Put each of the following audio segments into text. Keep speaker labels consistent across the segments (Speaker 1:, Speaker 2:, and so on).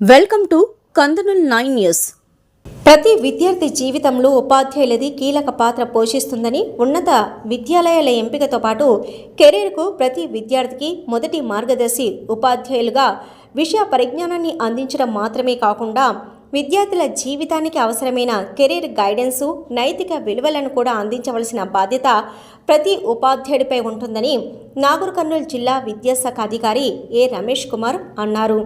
Speaker 1: Welcome to Kandanool nine news.
Speaker 2: ప్రతి విద్యార్థి జీవితంలో ఉపాధ్యాయులది కీలక పాత్ర పోషిస్తుందని ఉన్నత విద్యాలయాల ఎంపికతో పాటు కెరీర్కు ప్రతి విద్యార్థికి మొదటి మార్గదర్శి ఉపాధ్యాయులుగా విషయ పరిజ్ఞానాన్ని అందించడం మాత్రమే కాకుండా విద్యార్థుల జీవితానికి అవసరమైన కెరీర్ గైడెన్సు నైతిక విలువలను కూడా అందించవలసిన బాధ్యత ప్రతి ఉపాధ్యాయుడిపై ఉంటుందని నాగర్ కర్నూలు జిల్లా విద్యాశాఖ అధికారి ఏ రమేష్ కుమార్ అన్నారు.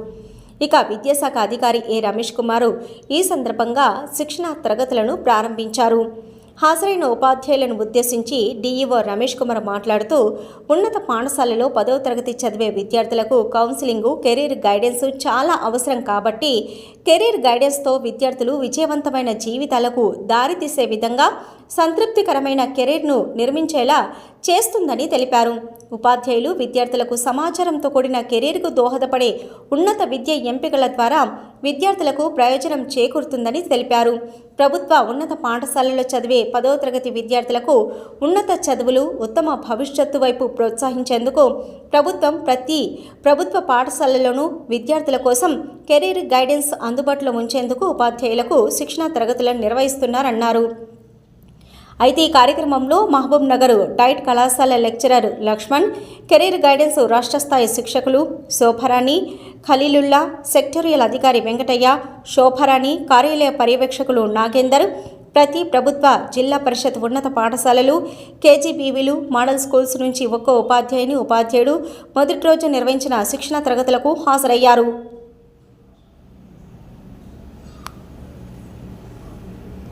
Speaker 2: ఇక విద్యాశాఖ అధికారి ఏ రమేష్ కుమారు ఈ సందర్భంగా శిక్షణ తరగతులను ప్రారంభించారు. హాజరైన ఉపాధ్యాయులను ఉద్దేశించి డీఈఓ రమేష్ కుమార్ మాట్లాడుతూ ఉన్నత పాఠశాలలో పదవ తరగతి చదివే విద్యార్థులకు కౌన్సిలింగు కెరీర్ గైడెన్స్ చాలా అవసరం కాబట్టి కెరీర్ గైడెన్స్తో విద్యార్థులు విజయవంతమైన జీవితాలకు దారితీసే విధంగా సంతృప్తికరమైన కెరీర్ను నిర్మించేలా చేస్తుందని తెలిపారు. ఉపాధ్యాయులు విద్యార్థులకు సమాచారంతో కూడిన కెరీర్కు దోహదపడే ఉన్నత విద్య ఎంపికల ద్వారా విద్యార్థులకు ప్రయోజనం చేకూరుతుందని తెలిపారు. ప్రభుత్వ ఉన్నత పాఠశాలలో చదివే పదో తరగతి విద్యార్థులకు ఉన్నత చదువులు ఉత్తమ భవిష్యత్తు వైపు ప్రోత్సహించేందుకు ప్రభుత్వం ప్రతి ప్రభుత్వ పాఠశాలలోనూ విద్యార్థుల కోసం కెరీర్ గైడెన్స్ అందుబాటులో ఉంచేందుకు ఉపాధ్యాయులకు శిక్షణా తరగతులను నిర్వహిస్తున్నారన్నారు. అయితే ఈ కార్యక్రమంలో మహబూబ్ నగర్ డైట్ కళాశాల లెక్చరర్ లక్ష్మణ్ కెరీర్ గైడెన్స్ రాష్ట్ర స్థాయి శిక్షకులు శోభరాణి ఖలీలుల్లా సెక్టోరియల్ అధికారి వెంకటయ్య శోభరాణి కార్యాలయ పర్యవేక్షకులు నాగేందర్ ప్రతి ప్రభుత్వ జిల్లా పరిషత్ ఉన్నత పాఠశాలలు కేజీబీవీలు మోడల్ స్కూల్స్ నుంచి ఒక్కో ఉపాధ్యాయుని ఉపాధ్యాయుడు మొదటి రోజు నిర్వహించిన శిక్షణ తరగతులకు హాజరయ్యారు.